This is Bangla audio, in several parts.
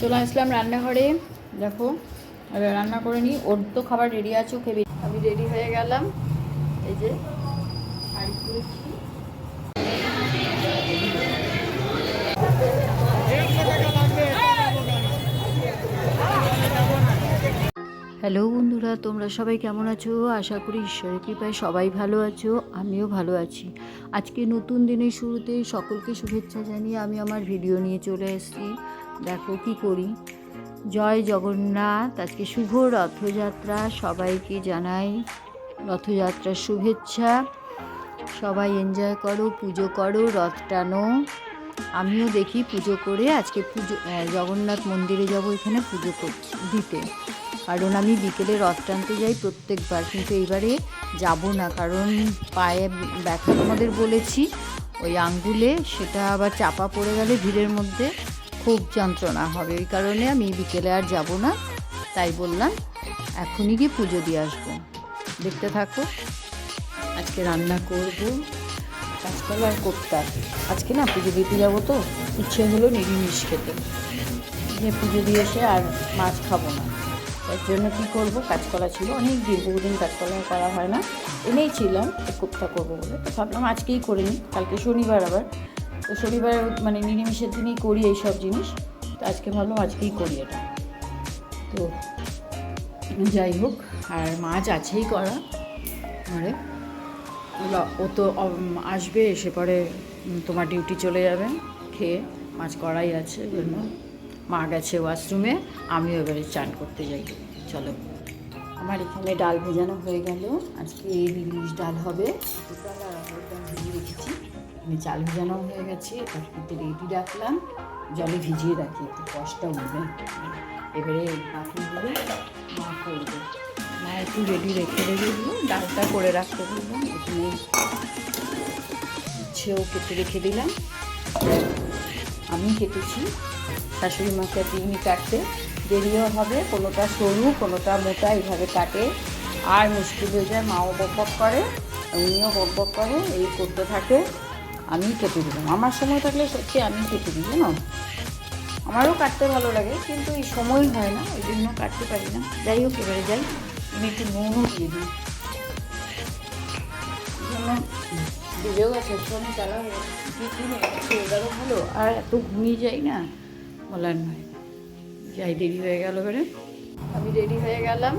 চলে আসলাম রান্নাঘরে। দেখো রান্না করে নিই। ওর তো খাবার রেডি আছে খেবি আমি রেডি হয়ে গেলাম। এই যে হ্যালো বন্ধুরা, তোমরা সবাই কেমন আছো? আশা করি ঈশ্বরের কৃপায় সবাই ভালো আছো, আমিও ভালো আছি। আজকে নতুন দিনের শুরুতে সকলকে শুভেচ্ছা জানিয়ে আমি আমার ভিডিও নিয়ে চলে এসেছি। দেখো কি করি। জয় জগন্নাথ, আজকে শুভ রথযাত্রা, সবাইকে জানাই রথযাত্রার শুভেচ্ছা। সবাই এনজয় করো, পুজো করো, রথ টানো। আমিও দেখি পুজো করে আজকে পুজো জগন্নাথ মন্দিরে যাব, এখানে পুজো দিতে। কারণ আমি বিকেলে রথ টানতে যাই প্রত্যেকবার, কিন্তু এইবারে যাব না, কারণ পায়ে ব্যথা তোমাদের বলেছি। ওই আঙ্গুলে সেটা আবার চাপা পড়ে গেলে ভিড়ের মধ্যে খুব যন্ত্রণা হবে, ওই কারণে আমি বিকেলে আর যাব না, তাই বললাম এখনই গিয়ে পুজো দিয়ে আসব। দেখতে থাকো, আজকে রান্না করব কাঁচকলা আর কোপ্তা। আজকে না পুজো দিতে যাব তো, ইচ্ছে হলো নিরামিষ খেতে। পুজো দিয়ে এসে আর মাছ খাব না। তার জন্য কী করব? কাঁচকলা ছিল। অনেক দিন, বহুদিন কাঁচকলা করা হয় না। এনেই ছিলাম কোপ্তা করব বলে। তো ভাবলাম আজকেই করে নিই। কালকে শনিবার আবার। তো শনিবার মানে নিরামিষের দিনেই করি এই সব জিনিস। তো আজকে ভাবলাম আজকেই করি এটা। তো যাই হোক, আর মাছ আছেই করা। ঘরে ও তো আসবে, এসে পরে তোমার ডিউটি চলে যাবে। খেয়ে মাছ করাই আছে। জন্য মা গেছে ওয়াশরুমে, আমিও এবারে চান করতে যাই। চলো। আমার এখানে ডাল ভেজানো হয়ে গেল। আজকে এই ইলিশ ডাল হবে। ভিজিয়ে রেখেছি। আমি চাল ভেজানো হয়ে গেছে। তারপরে রেডি রাখলাম। জলে ভিজিয়ে রাখি একটু কষ্টটা উঠবে এবারে বাকিগুলো মা করবে। মা একটু রেডি রেখে দিল ডালটা করে রাখতে বললাম এখানে ছেও কেটে রেখে দিলাম। আমি কেটেছি। শাশুড়ি মাকে দিইনি কাটতে। দেরিও হবে, কোনোটা সরু, কোনোটা মোটা, এইভাবে কাটে। আর মুশকিল হয়ে যায়, মাও বক বক করে, উনিও বক বক করে, এই করতে থাকে, আমি কেটে দিলাম আমার সময় থাকলে সত্যি আমি কেটে দিই, জানো? আমারও কাটতে ভালো লাগে, কিন্তু এই সময় হয় না, ওই জন্য কাটতে পারি না। যাই হোক, এবারে যাই, আমি একটু নুনও দিয়ে দিই। ভিডিও গাছের সঙ্গে চালা ওয়েদারও ভালো, আর এত ঘুমিয়ে যাই না। বলার নয়। যাই, দেরি হয়ে গেল এবারে আমি রেডি হয়ে গেলাম।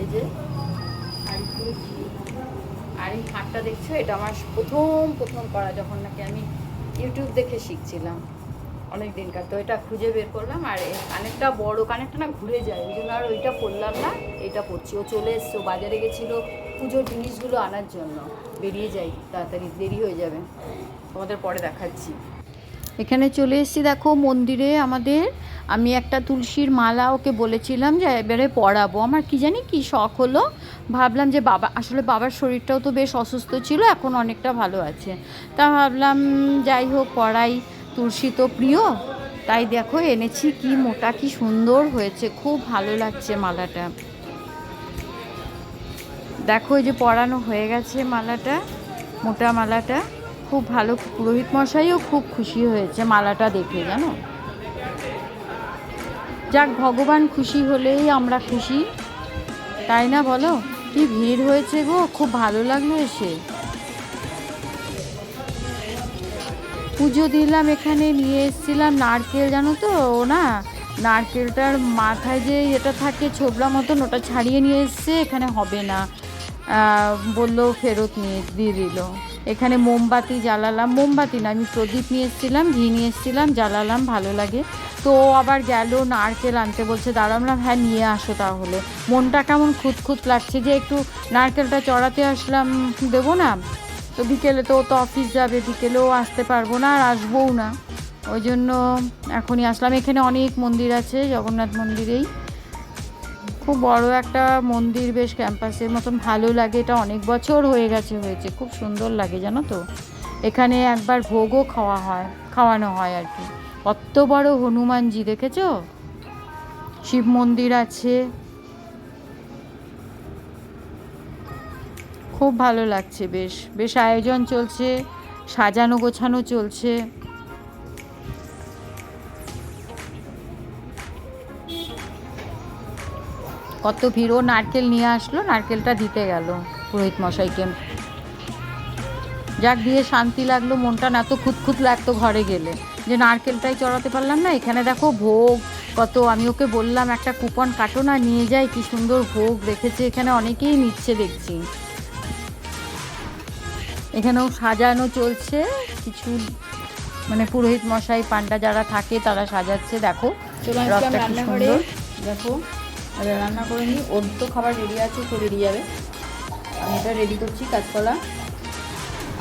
এই যে আর এই হাটটা দেখছ? এটা আমার প্রথম প্রথম করা যখন নাকি আমি ইউটিউব দেখে শিখছিলাম অনেক দিনকার তো এটা খুঁজে বের করলাম আর কানেরটা বড় কানেরটা না ঘুরে যায়। ওই জন্য আর ওইটা পরলাম না, এটা পরছি। ও চলে এসছে বাজারে গেছিল পুজোর জিনিসগুলো আনার জন্য। বেরিয়ে যাই, তাড়াতাড়ি, দেরি হয়ে যাবে। তোমাদের পরে দেখাচ্ছি। এখানে চলে এসেছি, দেখো মন্দিরে আমাদের। আমি একটা তুলসীর মালা ওকে বলেছিলাম যে এবারে পড়াবো আমার কি জানি কি শখ হলো। ভাবলাম যে বাবা, আসলে বাবার শরীরটাও তো বেশ অসুস্থ ছিল, এখন অনেকটা ভালো আছে। তা ভাবলাম, যাই হোক পড়াই তুলসী তো প্রিয়। তাই দেখো, এনেছি কি মোটা, কি সুন্দর হয়েছে। খুব ভালো লাগছে মালাটা। দেখো, এই যে পরানো হয়ে গেছে মালাটা, মোটা মালাটা। খুব ভালো পুরোহিত মশাইও খুব খুশি হয়েছে মালাটা দেখে, জানো? যাক, ভগবান খুশি হলেই আমরা খুশি। তাই না বলো? কি ভিড় হয়েছে গো, খুব ভালো লাগল এসে। পুজো দিলাম, এখানে নিয়ে এসেছিলাম নারকেল, জানো তো? ও না, নারকেলটার মাথায় যে এটা থাকে ছোবলা মতন, ওটা ছাড়িয়ে নিয়ে এসছে, এখানে হবে না। বলল ফেরত নিয়ে, দিয়ে দিল। এখানে মোমবাতি জ্বালালাম। মোমবাতি না, আমি প্রদীপ নিয়ে এসেছিলাম, ঘি নিয়ে এসেছিলাম, জ্বালালাম, ভালো লাগে। তো আবার গেল নারকেল আনতে, বলছে দাঁড়ালাম হ্যাঁ নিয়ে আসো তাহলে। মনটা কেমন খুঁতখুত লাগছে যে একটু নারকেলটা চড়াতে আসলাম, দেবো না? তো বিকেলে তো তো অফিস যাবে, বিকেলেও আসতে পারব না আর আসবোও না। ওই জন্য এখনই আসলাম। এখানে অনেক মন্দির আছে, জগন্নাথ মন্দিরেই। খুব বড় একটা মন্দির, বেশ ক্যাম্পাসের মতন ভালো লাগে। এটা অনেক বছর হয়ে গেছে, হয়েছে। খুব সুন্দর লাগে, জানো তো? এখানে একবার ভোগও খাওয়া হয়, খাওয়ানো হয় আর কি। অত বড় হনুমানজি, দেখেছ? শিব মন্দির আছে। খুব ভালো লাগছে, বেশ। বেশ আয়োজন চলছে, সাজানো গোছানো চলছে। কত ভিড়ও নারকেল নিয়ে আসলো নারকেলটা দিতে গেল পুরোহিত মশাইকে। যাক দিয়ে শান্তি লাগল মনটা না তো খুঁতখুত লাগতো ঘরে গেলে। যে নারকেলটাই চড়াতে পারলাম না এখানে দেখো ভোগ কত আমি ওকে বললাম একটা কুপন কাটো না নিয়ে যাই কি সুন্দর ভোগ রেখেছে এখানে অনেকেই নিচ্ছে দেখছি। এখানেও সাজানো চলছে কিছু মানে পুরোহিত মশাই পান্ডা যারা থাকে তারা সাজাচ্ছে দেখো রথটা কি রান্নাঘরে সুন্দর। দেখো রান্না করে নিই। ওর তো খাবার রেডি আছে, তো রেডি যাবে। আমি এটা রেডি করছি, কাঁচকলা,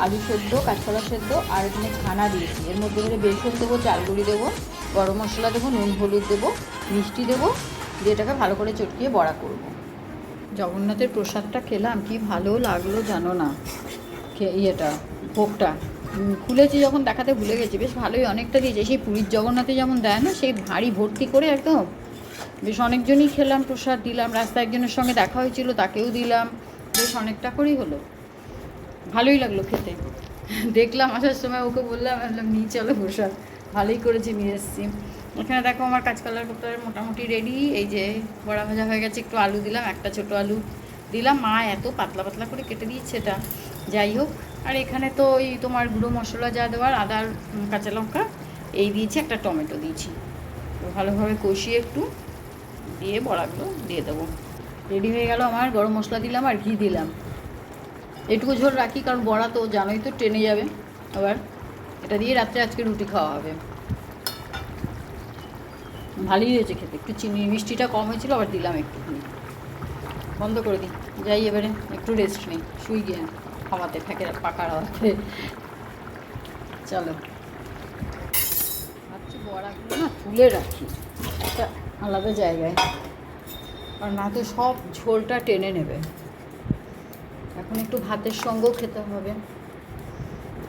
আলু সেদ্ধ, কাঁচকলা সেদ্ধ, আর এখানে ছানা দিয়েছি। এর মধ্যে করে বেসন দেবো, চাল গুঁড়ি দেবো, গরম মশলা দেবো, নুন, হলুদ দেবো, মিষ্টি দেবো, দিয়ে এটাকে ভালো করে চটকিয়ে বড়া করব। জগন্নাথের প্রসাদটা খেলাম, কি ভালো লাগল জানো না? ইয়েটা, ভোগটা। খুলেছি যখন দেখাতে ভুলে গেছি, বেশ ভালোই অনেকটা দিয়েছে। সেই পুরীর জগন্নাথে যেমন দেয় না, সেই ভারী ভর্তি করে একদম বেশ অনেকজনই খেলাম প্রসাদ দিলাম রাস্তায় একজনের সঙ্গে দেখা হয়েছিল তাকেও দিলাম। বেশ অনেকটা করেই হলো। ভালোই লাগল খেতে। দেখলাম আসার সময় ওকে বললাম বললাম নিয়ে চলো প্রসাদ। ভালোই করেছি নিয়ে এসেছি। এখানে দেখো আমার কাঁচকলার কোপ্তার মোটামুটি রেডি এই যে বড়া ভাজা হয়ে গেছে একটু আলু দিলাম একটা ছোট আলু দিলাম। মা এত পাতলা পাতলা করে কেটে দিয়েছে এটা। যাই হোক আর এখানে তো ওই তোমার গুঁড়ো মশলা যা দেওয়ার আদা আর উম, কাঁচা লঙ্কা এই দিয়েছি একটা টমেটো দিয়েছি। ভালোভাবে কষিয়ে একটু দিয়ে বড়াগুলো দিয়ে দেবো। রেডি হয়ে গেল আমার, গরম মশলা দিলাম আর ঘি দিলাম। এটুকু ঝোল রাখি, কারণ বড়া তো জানোই তো টেনে যাবে। আবার এটা দিয়ে রাত্রে আজকে রুটি খাওয়া হবে। ভালোই হয়েছে খেতে, একটু চিনি, মিষ্টিটা কম হয়েছিল, আবার দিলাম একটুখানি। বন্ধ করে দিই। যাই এবারে, একটু রেস্ট নেই, শুই গিয়ে খাওয়াতে ফেঁকে পাকার হাওয়াতে। চলো। ভাবছি বড়াগুলো না তুলে রাখি। একটা আলাদা জায়গায়। আর না তো সব ঝোলটা টেনে নেবে। এখন একটু ভাতের সঙ্গেও খেতে হবে।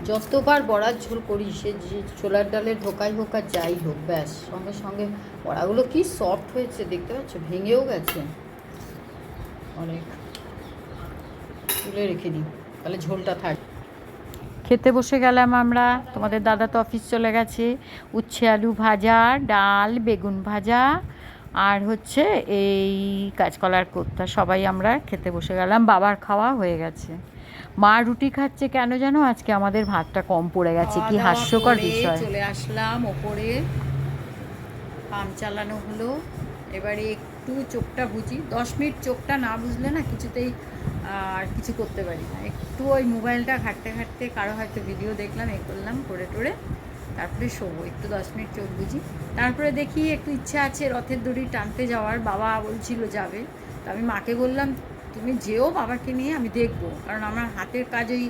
যতবার বড়ার ঝোল করি, সে যে ছোলার ডালের ঢোকাই হোক আর যাই হোক, ব্যাস, সঙ্গে সঙ্গে বড়াগুলো কি সফট হয়েছে দেখতে পাচ্ছ? ভেঙেও গেছে। অনেক তুলে রেখে দিই, তাহলে ঝোলটা থাক খেতে বসে গেলাম আমরা। তোমাদের দাদা তো অফিস চলে গেছে। উচ্ছে আলু ভাজা ডাল বেগুন ভাজা আর হচ্ছে এই কাঁচকলার কোপ্তা। সবাই আমরা খেতে বসে গেলাম। বাবার খাওয়া হয়ে গেছে। মা রুটি খাচ্ছে কেন জানো? আজকে আমাদের ভাতটা কম পড়ে গেছে। কি হাস্যকর করে বিষয়। চলে আসলাম ওপরে। পাম্প চালানো হলো। এবারে একটু চোখটা বুঝি। দশ মিনিট চোখটা না বুঝলে না কিছুতেই, আর কিছু করতে পারি না। একটু ওই মোবাইলটা ঘাঁটতে ঘাঁটতে কারও হয়তো ভিডিও দেখলাম, এ করলাম, করে টোরে তারপরে শোবো। একটু দশ মিনিট চোখ বুঝি। তারপরে দেখি একটু ইচ্ছা আছে রথের দড়ি টানতে যাওয়ার। বাবা বলছিল যাবে। তো আমি মাকে বললাম, তুমি যেও বাবাকে নিয়ে, আমি দেখব। কারণ আমার হাতের কাজ ওই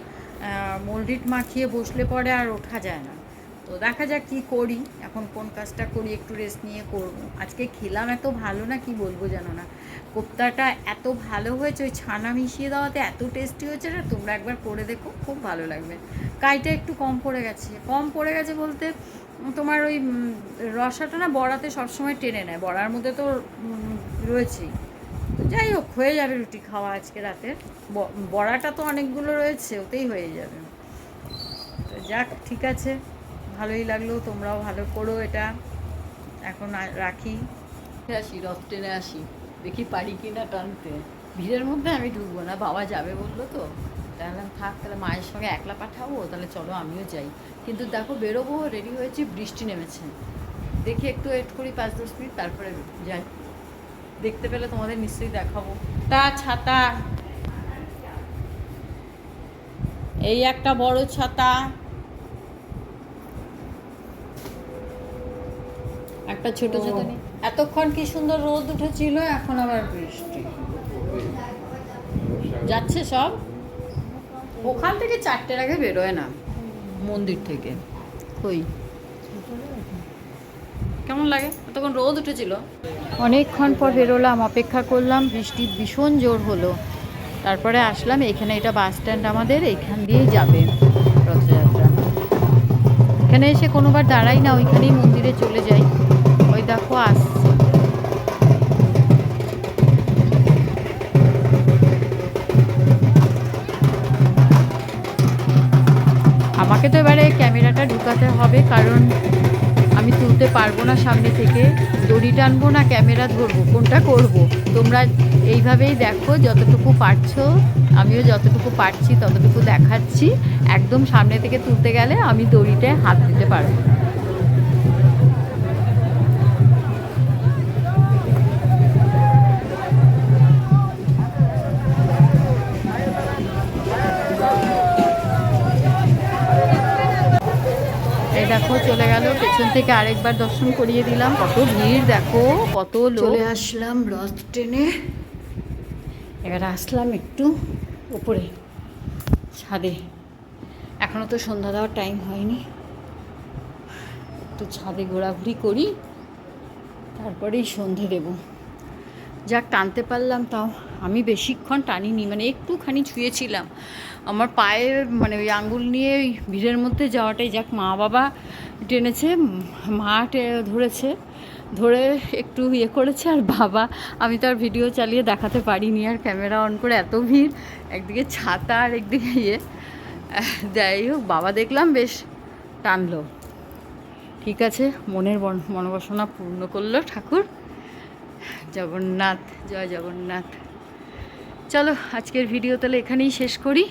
মোল্ডিট মাখিয়ে বসলে পরে আর ওঠা যায় না। তো দেখা যাক কি করি। এখন কোন কাজটা করি, একটু রেস্ট নিয়ে করব। আজকে খেলাম এত ভালো না, কি বলব জানো না। কোপ্তাটা এত ভালো হয়েছে, ওই ছানা মিশিয়ে দেওয়াতে এত টেস্টি হয়েছে না, তোমরা একবার করে দেখো, খুব ভালো লাগবে। কাইটা একটু কম পড়ে গেছে। কম পড়ে গেছে বলতে, তোমার ওই রসাটা না বড়াতে সবসময় টেনে নেয়। বড়ার মধ্যে তো রয়েছেই। যাই হোক, হয়ে যাবে রুটি খাওয়া আজকে রাতে। বড়াটা তো অনেকগুলো রয়েছে, ওতেই হয়ে যাবে। যাক, ঠিক আছে। ভালোই লাগল, তোমরাও ভালো করো এটা। এখন রাখি। আসি, রথ টেনে আসি। দেখি পারি কি না টানতে। ভিড়ের মধ্যে আমি ঢুকবো না, বাবা যাবে বলল তো। তাহলে থাক, তাহলে মায়ের সঙ্গে একলা পাঠাবো, তাহলে চলো আমিও যাই। কিন্তু দেখো বেরোবো রেডি হয়েছি, বৃষ্টি নেমেছে। দেখি একটু ওয়েট করি পাঁচ, দশ মিনিট, তারপরে যাই। দেখতে পেলে তোমাদের নিশ্চয়ই দেখাবো। তা ছাতা। এই একটা বড় ছাতা। একটা ছোট নেই এতক্ষণ কি সুন্দর রোদ উঠেছিল এখন আবার বৃষ্টি। যাচ্ছে সব? ওখান থেকে চারটের আগে বেরোয় না মন্দির থেকে। কই? কেমন লাগে? তখন রোদ উঠেছিল? অনেকক্ষণ পর বেরোলাম অপেক্ষা করলাম বৃষ্টি ভীষণ জোর হলো। তারপরে আসলাম এখানে এটা বাস স্ট্যান্ড আমাদের এখান দিয়েই যাবে রথযাত্রা। এখানে এসে কোনোবার দাঁড়াই না ওইখানেই মন্দিরে চলে যাই। দেখো, আসছে। আমাকে তো এবারে ক্যামেরাটা ঢুকাতে হবে, কারণ আমি তুলতে পারব না সামনে থেকে। দড়ি টানবো না, ক্যামেরা ধরবো, কোনটা করব। তোমরা এইভাবেই দেখো, যতটুকু পারছ, আমিও যতটুকু পারছি, ততটুকু দেখাচ্ছি। একদম সামনে থেকে তুলতে গেলে আমি দড়িটায় হাত দিতে পারব। দেখো, চলে গেল। পেছন থেকে আরেকবার দর্শন করিয়ে দিলাম। কত ভিড়, দেখো, কত চলে আসলাম রথ ট্রেনে এবার আসলাম একটু উপরে, ছাদে। এখনও তো সন্ধ্যা দেওয়ার টাইম হয়নি। একটু ছাদে ঘোরাঘুরি করি, তারপরেই সন্ধে দেব। যাক, টানতে পারলাম তাও। আমি বেশিক্ষণ টানিনি মানে একটুখানি ছুঁয়েছিলাম। আমার পায়ে মানে ওই আঙ্গুল নিয়ে ওই ভিড়ের মধ্যে যাওয়াটাই যাক, মা বাবা টেনেছে, মা ধরেছে, ধরে একটু ইয়ে করেছে আর বাবা, আমি তো আর ভিডিও চালিয়ে দেখাতে পারিনি আর ক্যামেরা অন করে এত ভিড়, একদিকে ছাতা আর একদিকে ইয়ে। যাই হোক, বাবা দেখলাম বেশ টানলো। ঠিক আছে, মনের মনোবাসনা পূর্ণ করল ঠাকুর। জগন্নাথ, জয় জগন্নাথ। চলো, আজকের ভিডিও তাহলে এখানেই শেষ করি।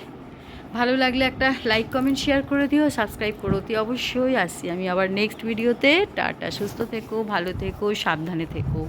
ভালো লাগলে একটা লাইক কমেন্ট শেয়ার করে দিও সাবস্ক্রাইব করো। অতি অবশ্যই আসি আমি আবার নেক্সট ভিডিওতে টাটা, সুস্থ থেকো, ভালো থেকো, সাবধানে থেকো।